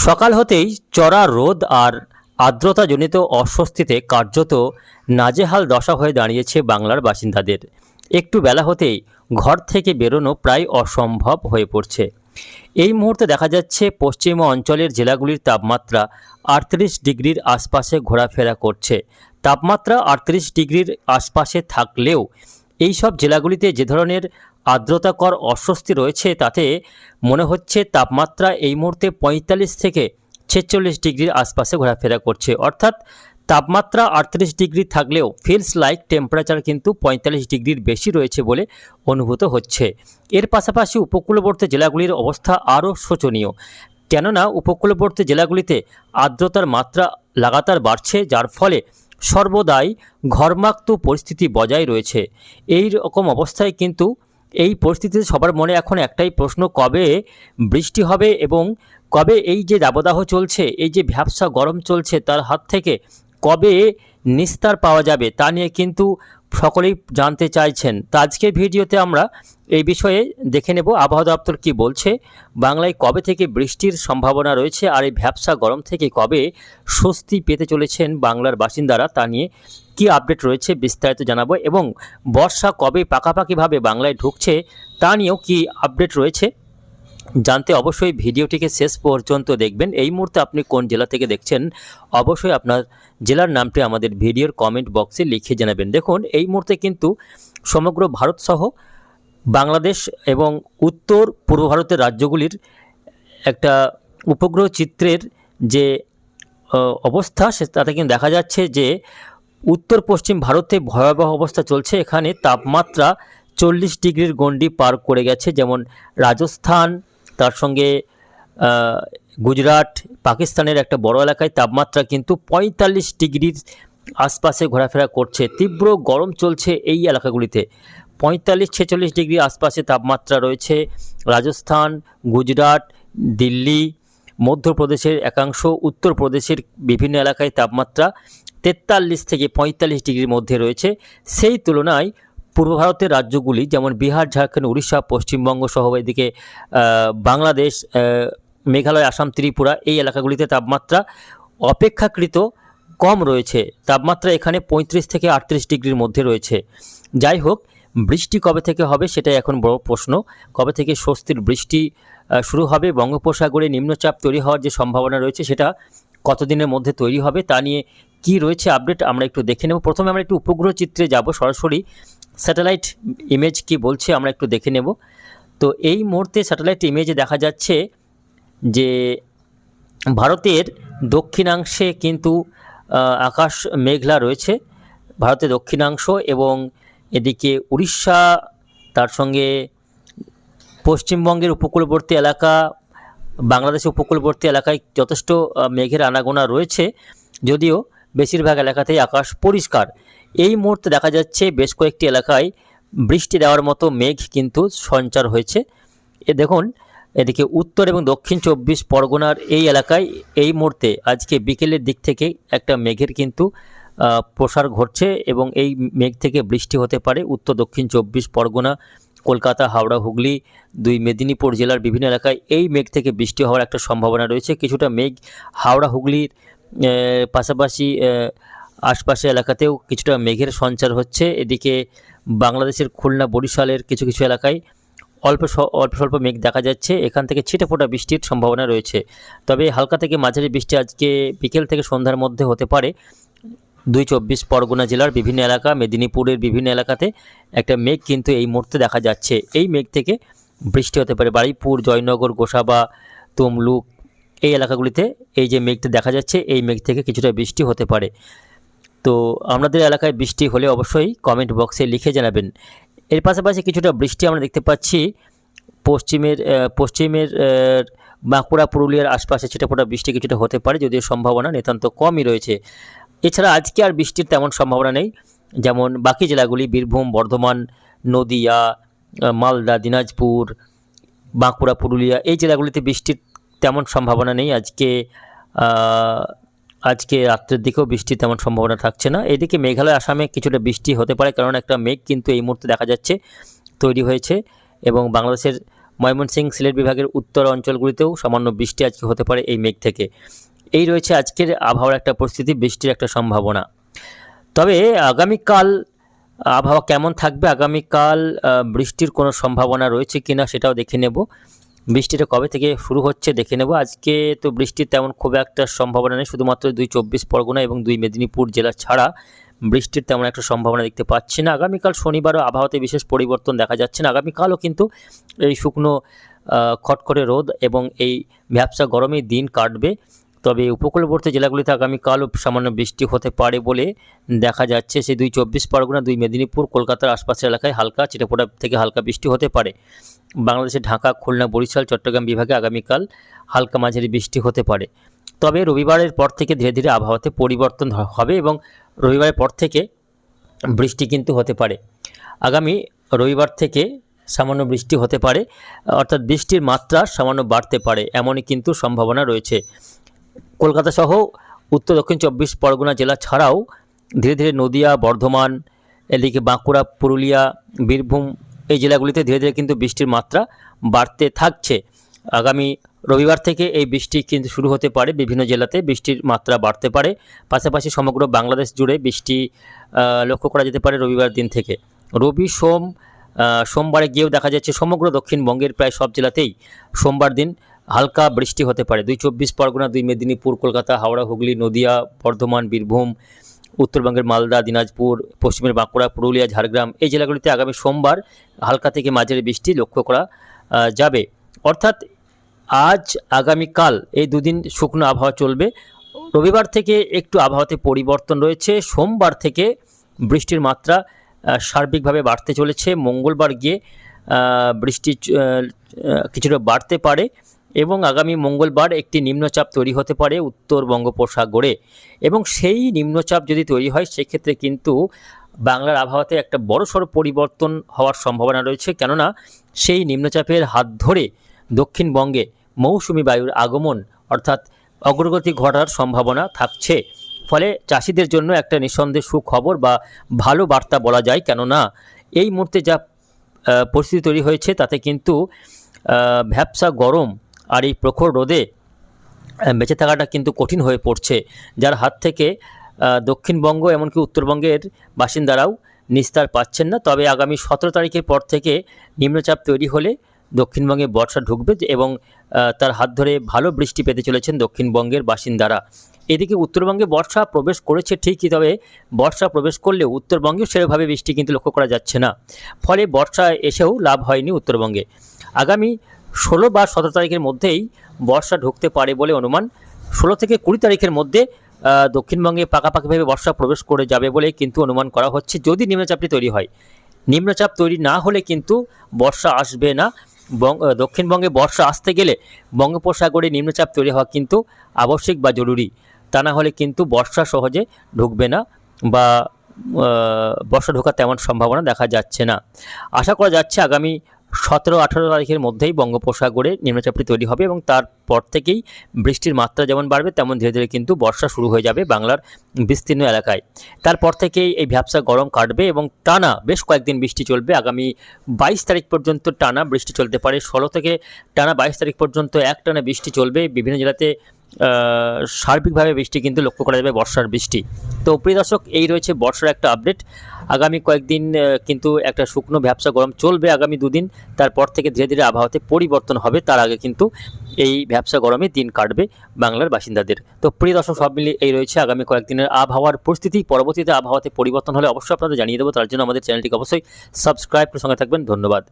সকাল হতেই চড়া রোদ আর আর্দ্রতাজনিত অস্বস্তিতে কার্যত নাজেহাল দশা হয়ে দাঁড়িয়েছে বাংলার বাসিন্দাদের। একটু বেলা হতেই ঘর থেকে বেরোনো প্রায় অসম্ভব হয়ে পড়ছে। এই মুহূর্তে দেখা যাচ্ছে পশ্চিম অঞ্চলের জেলাগুলির তাপমাত্রা আটত্রিশ ডিগ্রির আশপাশে ঘোরাফেরা করছে। তাপমাত্রা আটত্রিশ ডিগ্রির আশপাশে থাকলেও এই সব জেলাগুলিতে যে ধরনের আর্দ্রতাকর অস্বস্তি রয়েছে, তাতে মনে হচ্ছে তাপমাত্রা এই মুহূর্তে পঁয়তাল্লিশ থেকে ছেচল্লিশ ডিগ্রির আশপাশে ঘোরাফেরা করছে। অর্থাৎ তাপমাত্রা আটত্রিশ ডিগ্রি থাকলেও ফিলস লাইক টেম্পারেচার কিন্তু পঁয়তাল্লিশ ডিগ্রির বেশি রয়েছে বলে অনুভূত হচ্ছে। এর পাশাপাশি উপকূলবর্তী জেলাগুলির অবস্থা আরও শোচনীয়। কেননা উপকূলবর্তী জেলাগুলিতে আর্দ্রতার মাত্রা লাগাতার বাড়ছে, যার ফলে সর্বদাই ঘর্মাক্ত পরিস্থিতি বজায় রয়েছে। এই রকম অবস্থায় কিন্তু এই পরিস্থিতিতে সবার মনে এখন একটাই প্রশ্ন, কবে বৃষ্টি হবে এবং কবে এই যে দাবদাহ চলছে, এই যে ভ্যাবসা গরম চলছে তার হাত থেকে কবে নিস্তার পাওয়া যাবে তা নিয়ে কিন্তু সকলেই জানতে চাইছেন। তো আজকের ভিডিওতে আমরা এই বিষয়ে দেখে নেব, আবহাওয়া দপ্তর কি বলছে, বাংলায় কবে থেকে বৃষ্টির সম্ভাবনা রয়েছে আর এই ভ্যাবসা গরম থেকে কবে স্বস্তি পেতে চলেছেন বাংলার বাসিন্দারা তা নিয়ে কি আপডেট রয়েছে বিস্তারিত জানাব এবং বর্ষা কবে পাকাপাকিভাবে বাংলায় ঢুকছে তা নিয়েও কি আপডেট রয়েছে জানতে অবশ্যই ভিডিওটিকে শেষ পর্যন্ত দেখবেন। এই মুহূর্তে আপনি কোন জেলা থেকে দেখছেন অবশ্যই আপনার জেলার নামটি আমাদের ভিডিওর কমেন্ট বক্সে লিখে জানাবেন। দেখুন, এই মুহূর্তে কিন্তু সমগ্র ভারতসহ বাংলাদেশ এবং উত্তর পূর্ব ভারতের রাজ্যগুলির একটা উপগ্রহ চিত্রের যে অবস্থা, সে তাতে কিন্তু দেখা যাচ্ছে যে উত্তর পশ্চিম ভারতে ভয়াবহ অবস্থা চলছে। এখানে তাপমাত্রা চল্লিশ ডিগ্রির গণ্ডি পার করে গেছে, যেমন রাজস্থান, তার সঙ্গে গুজরাট, পাকিস্তানের একটা বড় এলাকায় তাপমাত্রা কিন্তু পঁয়তাল্লিশ ডিগ্রির আশপাশে ঘোরাফেরা করছে। তীব্র গরম চলছে এই এলাকাগুলিতে। পঁয়তাল্লিশ ছেচল্লিশ ডিগ্রি আশপাশে তাপমাত্রা রয়েছে। রাজস্থান, গুজরাট, দিল্লি মধ্যপ্রদেশের একাংশ, উত্তরপ্রদেশের বিভিন্ন এলাকায় তাপমাত্রা তেতাল্লিশ থেকে পঁয়তাল্লিশ ডিগ্রির মধ্যে রয়েছে। সেই তুলনায় পূর্ব ভারতের রাজ্যগুলি, যেমন বিহার, ঝাড়খণ্ড, উড়িষ্যা, পশ্চিমবঙ্গ সহ এদিকে বাংলাদেশ মেঘালয়, আসাম, ত্রিপুরা এই এলাকাগুলিতে তাপমাত্রা অপেক্ষাকৃত কম রয়েছে। তাপমাত্রা এখানে পঁয়ত্রিশ থেকে আটত্রিশ ডিগ্রির মধ্যে রয়েছে। যাই হোক, বৃষ্টি কবে থেকে হবে সেটাই এখন বড় প্রশ্ন। কবে থেকে স্বস্তির বৃষ্টি শুরু হবে। বঙ্গোপসাগরে নিম্নচাপ তৈরি হওয়ার যে সম্ভাবনা রয়েছে, সেটা কতদিনের মধ্যে তৈরি হবে তা নিয়ে কি রয়েছে আপডেট আমরা একটু দেখে নেব। প্রথমে আমরা একটু উপগ্রহ চিত্রে যাব, সরাসরি। স্যাটেলাইট ইমেজ কি বলছে আমরা একটু দেখে নেব। তো এই মুহূর্তে স্যাটেলাইট ইমেজে দেখা যাচ্ছে যে ভারতের দক্ষিণাংশে কিন্তু আকাশ মেঘলা রয়েছে। ভারতের দক্ষিণাংশ এবং এদিকে উড়িষ্যা, তার সঙ্গে পশ্চিমবঙ্গের উপকূলবর্তী এলাকা, বাংলাদেশের উপকূলবর্তী এলাকায় যথেষ্ট মেঘের আনাগোনা রয়েছে। যদিও বেশিরভাগ এলাকাতেই আকাশ পরিষ্কার। এই মুহূর্তে দেখা যাচ্ছে বেশ কয়েকটি এলাকায় বৃষ্টি দেওয়ার মতো মেঘ কিন্তু সঞ্চার হয়েছে। এ দেখুন, এদিকে উত্তর এবং দক্ষিণ চব্বিশ পরগনার এই এলাকায় এই মুহূর্তে আজকে বিকেলের দিক থেকে একটা মেঘের কিন্তু প্রসার ঘটছে এবং এই মেঘ থেকে বৃষ্টি হতে পারে উত্তর দক্ষিণ চব্বিশ পরগনা কলকাতা, হাওড়া, হুগলি দুই মেদিনীপুর জেলার বিভিন্ন এলাকায় এই মেঘ থেকে বৃষ্টি হওয়ার একটা সম্ভাবনা রয়েছে। কিছুটা মেঘ হাওড়া, হুগলির পাশাপাশি আশপাশে এলাকাতেও কিছুটা মেঘের সঞ্চার হচ্ছে। এদিকে বাংলাদেশের খুলনা, বরিশালের কিছু কিছু এলাকায় অল্প অল্প স্বল্প মেঘ দেখা যাচ্ছে। এখান থেকে ছিটে ফোটা বৃষ্টির সম্ভাবনা রয়েছে। তবে হালকা থেকে মাঝারি বৃষ্টি আজকে বিকেল থেকে সন্ধ্যার মধ্যে হতে পারে। দুই চব্বিশ পরগনা জেলার বিভিন্ন এলাকা, মেদিনীপুরের বিভিন্ন এলাকাতে একটা মেঘ কিন্তু এই মুহূর্তে দেখা যাচ্ছে। এই মেঘ থেকে বৃষ্টি হতে পারে বাড়িপুর জয়নগর, গোসাবা, তমলুক, এই এলাকাগুলিতে এই যে মেঘটা দেখা যাচ্ছে, এই মেঘ থেকে কিছুটা বৃষ্টি হতে পারে। তো আপনাদের এলাকায় বৃষ্টি হলে অবশ্যই কমেন্ট বক্সে লিখে জানাবেন। এর পাশাপাশি কিছুটা বৃষ্টি আমরা দেখতে পাচ্ছি পশ্চিমের পশ্চিমের বাঁকুড়া, পুরুলিয়ার আশপাশে ছিটেফোঁটা বৃষ্টি কিছুটা হতে পারে, যদিও সম্ভাবনা নিতান্ত কমই রয়েছে। এছাড়া আজকে আর বৃষ্টির তেমন সম্ভাবনা নেই। যেমন বাকি জেলাগুলি বীরভূম, বর্ধমান, নদিয়া মালদা, দিনাজপুর, বাঁকুড়া, পুরুলিয়া এই জেলাগুলিতে বৃষ্টির তেমন সম্ভাবনা নেই। আজকে আজকে রাত্রের দিকেও বৃষ্টির তেমন সম্ভাবনা থাকছে না। এদিকে মেঘালয়, আসামে কিছুটা বৃষ্টি হতে পারে, কারণ একটা মেঘ কিন্তু এই মুহূর্তে দেখা যাচ্ছে, তৈরি হয়েছে এবং বাংলাদেশের ময়মনসিংহ সিলেট বিভাগের উত্তর অঞ্চলগুলিতেও সামান্য বৃষ্টি আজকে হতে পারে এই মেঘ থেকে। এই রয়েছে আজকের আবহাওয়ার একটা পরিস্থিতি, বৃষ্টির একটা সম্ভাবনা। তবে আগামীকাল আবহাওয়া কেমন থাকবে? আগামীকাল বৃষ্টির কোনো সম্ভাবনা রয়েছে কিনা সেটাও দেখে নেব। বৃষ্টিটা কবে থেকে শুরু হচ্ছে দেখে নেব। আজকে তো বৃষ্টির তেমন খুব একটা সম্ভাবনা নেই, শুধুমাত্র দুই চব্বিশ পরগনা এবং দুই মেদিনীপুর জেলা ছাড়া বৃষ্টির তেমন একটা সম্ভাবনা দেখতে পাচ্ছি না। আগামীকাল শনিবারও আবহাওয়াতে বিশেষ পরিবর্তন দেখা যাচ্ছে না। আগামীকালও কিন্তু এই শুকনো খটখটে রোদ এবং এই ভ্যাবসা গরমের দিন কাটবে। তবে উপকূলবর্তী জেলাগুলিতে আগামীকালও সামান্য বৃষ্টি হতে পারে বলে দেখা যাচ্ছে। সেই দুই চব্বিশ পরগনা, দুই মেদিনীপুর, কলকাতার আশপাশের এলাকায় হালকা চিটাপোটা থেকে হালকা বৃষ্টি হতে পারে। বাংলাদেশের ঢাকা, খুলনা, বরিশাল, চট্টগ্রাম বিভাগে আগামীকাল হালকা মাঝারি বৃষ্টি হতে পারে। তবে রবিবারের পর থেকে ধীরে ধীরে আবহাওয়াতে পরিবর্তন হবে এবং রবিবারের পর থেকে বৃষ্টি কিন্তু হতে পারে। আগামী রবিবার থেকে সামান্য বৃষ্টি হতে পারে, অর্থাৎ বৃষ্টির মাত্রা সামান্য বাড়তে পারে, এমনই কিন্তু সম্ভাবনা রয়েছে। কলকাতা সহ উত্তর দক্ষিণ চব্বিশ পরগনা জেলা ছাড়াও ধীরে ধীরে নদিয়া, বর্ধমান, এদিকে বাঁকুড়া, পুরুলিয়া, বীরভূম এই জেলাগুলিতে ধীরে ধীরে কিন্তু বৃষ্টির মাত্রা বাড়তে থাকছে। আগামী রবিবার থেকে এই বৃষ্টি কিন্তু শুরু হতে পারে। বিভিন্ন জেলাতে বৃষ্টির মাত্রা বাড়তে পারে। পাশাপাশি সমগ্র বাংলাদেশ জুড়ে বৃষ্টি লক্ষ্য করা যেতে পারে রবিবার দিন থেকে। রবি, সোম সোমবারে গিয়েও দেখা যাচ্ছে সমগ্র দক্ষিণবঙ্গের প্রায় সব জেলাতেই সোমবার দিন হালকা বৃষ্টি হতে পারে। দুই চব্বিশ পরগনা, দুই মেদিনীপুর, কলকাতা, হাওড়া, হুগলি, নদিয়া, বর্ধমান, বীরভূম, উত্তরবঙ্গের মালদা, দিনাজপুর, পশ্চিমের বাঁকুড়া, পুরুলিয়া, ঝাড়গ্রাম এই জেলাগুলিতে আগামী সোমবার হালকা থেকে মাঝারি বৃষ্টি লক্ষ্য করা যাবে। অর্থাৎ আজ, আগামীকাল এই দুদিন শুকনো আবহাওয়া চলবে। রবিবার থেকে একটু আবহাওয়াতে পরিবর্তন রয়েছে। সোমবার থেকে বৃষ্টির মাত্রা সার্বিকভাবে বাড়তে চলেছে। মঙ্গলবার গিয়ে বৃষ্টি কিছুটা বাড়তে পারে। এবং আগামী মঙ্গলবার একটি নিম্নচাপ তৈরি হতে পারে উত্তর বঙ্গোপসাগরে। এবং সেই নিম্নচাপ যদি তৈরি হয় সেক্ষেত্রে কিন্তু বাংলার আবহাওয়াতে একটা বড়সড় পরিবর্তন হওয়ার সম্ভাবনা রয়েছে। কেননা সেই নিম্নচাপের হাত ধরে দক্ষিণবঙ্গে মৌসুমি বায়ুর আগমন অর্থাৎ অগ্রগতি ঘটার সম্ভাবনা থাকছে। ফলে চাষিদের জন্য একটা নিঃসন্দেহ সুখবর বা ভালো বার্তা বলা যায়। কেননা এই মুহূর্তে যা পরিস্থিতি তৈরি হয়েছে তাতে কিন্তু আহ, ভ্যাপসা গরম আর এই প্রখর রোদে বেঁচে থাকাটা কিন্তু কঠিন হয়ে পড়ছে। যার হাত থেকে দক্ষিণবঙ্গ এমনকি উত্তরবঙ্গের বাসিন্দারাও নিস্তার পাচ্ছেন না। তবে আগামী সতেরো তারিখের পর থেকে নিম্নচাপ তৈরি হলে দক্ষিণবঙ্গে বর্ষা ঢুকবে এবং তার হাত ধরে ভালো বৃষ্টি পেতে চলেছেন দক্ষিণবঙ্গের বাসিন্দারা। এদিকে উত্তরবঙ্গে বর্ষা প্রবেশ করেছে ঠিকই, তবে বর্ষা প্রবেশ করলে উত্তরবঙ্গেও সেভাবে বৃষ্টি কিন্তু লক্ষ্য করা যাচ্ছে না। ফলে বর্ষা এসেও লাভ হয়নি উত্তরবঙ্গে। আগামী ষোলো বা সতেরো তারিখের মধ্যেই বর্ষা ঢুকতে পারে বলে অনুমান। ষোলো থেকে কুড়ি তারিখের মধ্যে দক্ষিণবঙ্গে পাকাপাকিভাবে বর্ষা প্রবেশ করে যাবে বলে কিন্তু অনুমান করা হচ্ছে যদি নিম্নচাপটি তৈরি হয়। নিম্নচাপ তৈরি না হলে কিন্তু বর্ষা আসবে না। দক্ষিণবঙ্গে বর্ষা আসতে গেলে বঙ্গোপসাগরে নিম্নচাপ তৈরি হওয়া কিন্তু আবশ্যিক বা জরুরি। তা না হলে কিন্তু বর্ষা সহজে ঢুকবে না বা বর্ষা ঢোকার তেমন সম্ভাবনা দেখা যাচ্ছে না। আশা করা যাচ্ছে আগামী সতেরো, আঠারো তারিখের মধ্যেই বঙ্গোপসাগরে নিম্নচাপটি তৈরি হবে এবং তারপর থেকেই বৃষ্টির মাত্রা যেমন বাড়বে, তেমন ধীরে ধীরে কিন্তু বর্ষা শুরু হয়ে যাবে বাংলার বিস্তীর্ণ এলাকায়। তারপর থেকেই এই ভ্যাবসা গরম কাটবে এবং টানা বেশ কয়েকদিন বৃষ্টি চলবে। আগামী বাইশ তারিখ পর্যন্ত টানা বৃষ্টি চলতে পারে। ষোলো থেকে টানা বাইশ তারিখ পর্যন্ত এক টানা বৃষ্টি চলবে। বিভিন্ন জেলাতে সার্বিকভাবে বৃষ্টি কিন্তু লক্ষ্য করা যাবে বর্ষার বৃষ্টি। তো প্রিয় দর্শক, এই রয়েছে বর্ষার একটা আপডেট আগামী কয়েকদিন কিন্তু একটা শুকনো ব্যবসা গরম চলবে আগামী দুদিন। তারপর থেকে ধীরে ধীরে আবহাওয়াতে পরিবর্তন হবে। তার আগে কিন্তু এই ব্যবসা গরমে দিন কাটবে বাংলার বাসিন্দাদের। তো প্রিয় সব মিলিয়ে এই রয়েছে আগামী কয়েকদিনের আবহাওয়ার পরিস্থিতি। পরবর্তীতে আবহাওয়াতে পরিবর্তন হলে অবশ্যই আপনাদের জানিয়ে দেবো। তার জন্য আমাদের চ্যানেলটিকে অবশ্যই সাবস্ক্রাইব করে সঙ্গে থাকবেন। ধন্যবাদ।